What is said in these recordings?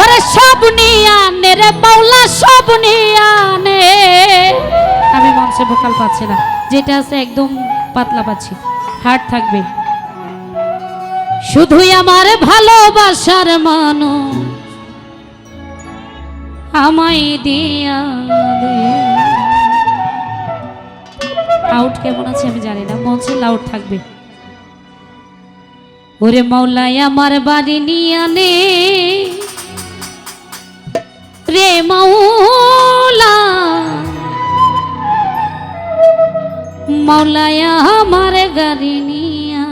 ওরে সব নিয়ানে রে মাওলা, সব নিয়ানে আমি মঞ্চে ভোকাল পাচ্ছি না। যেটা আছে একদম পাতলা পাচ্ছি। হার্ড থাকবে। শুধুই আমার ভালোবাসার মানুষ। আমায় দিয়া আউট কেমন আছে আমি জানি না। মঞ্চে লাউড থাকবে। ওরে মাওলাই আমার বাড়ি নিয়ানে রে মাওলা মাওলায়া আমার গাড়ি নিয়া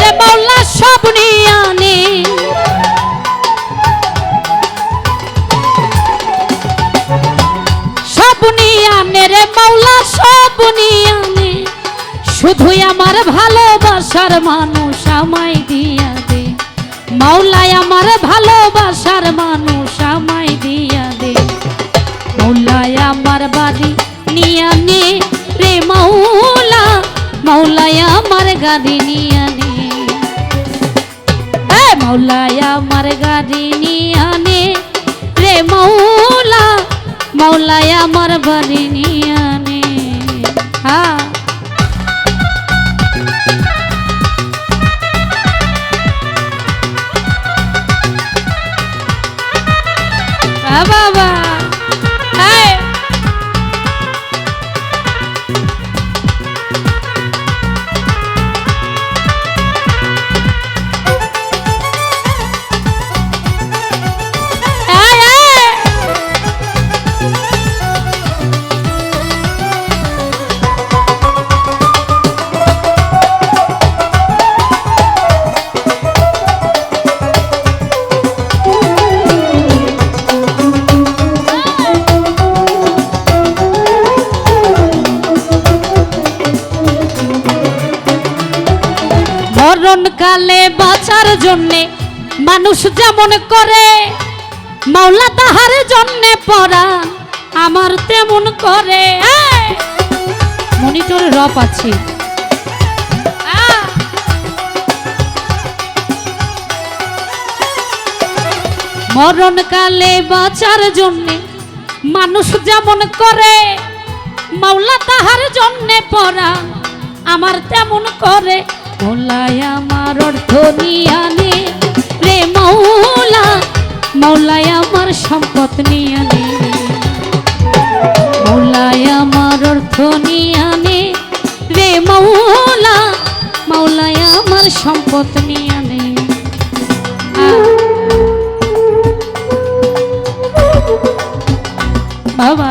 রে মাওলা সব নিয়ানে সব নিয়ানে রে মাওলা সব নিয়ানে শুধুই আমার ভালোবাসার মানুষ আমায় দিয়া দে। মাওলাই আমার ভালোবাসার মানুষ আমায় দিয়া দে। মাওলাই আমার বাড়ি নিয়ানে রে মাওলা মাওলাই আমার গাড়ি নিয়ানে এ মাওলাই আমার গাড়ি নিয়ানে রে মাওলা মাওলাই আমার বাড়ি নিয়ানে হ্যাঁ বাবা। মরণকালে বাঁচার জন্যে মানুষ যেমন করে, মাওলা তাহার জন্যে পড়া আমার তেমন করে। মনিটরে রপ আছে! মরণকালে বাঁচার জন্যে মানুষ যেমন করে, মাওলা তাহার জন্যে পড়া আমার তেমন করে। মোলাই আমার অর্থ নিয়ানে রে মৌলা মৌলাই আমার সম্পদ নিয়ানে মৌলাই আমার অর্থ রে মৌলা মৌলাই আমার সম্পদ নিয়ানে বাবা।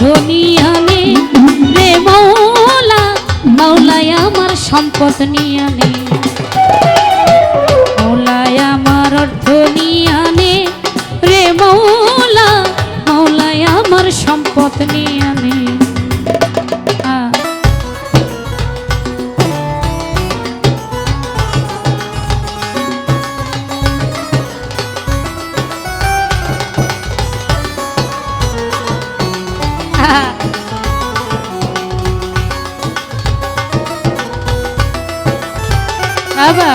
আমার রে আমার সম্পদ আমার নিয়ে আনে রে মৌলা মৌলায় আমার সম্পদ বাবা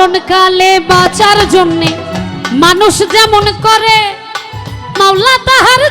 মরণকালে বাঁচার জন্যে মানুষ যেমন করে মাওলা তাহার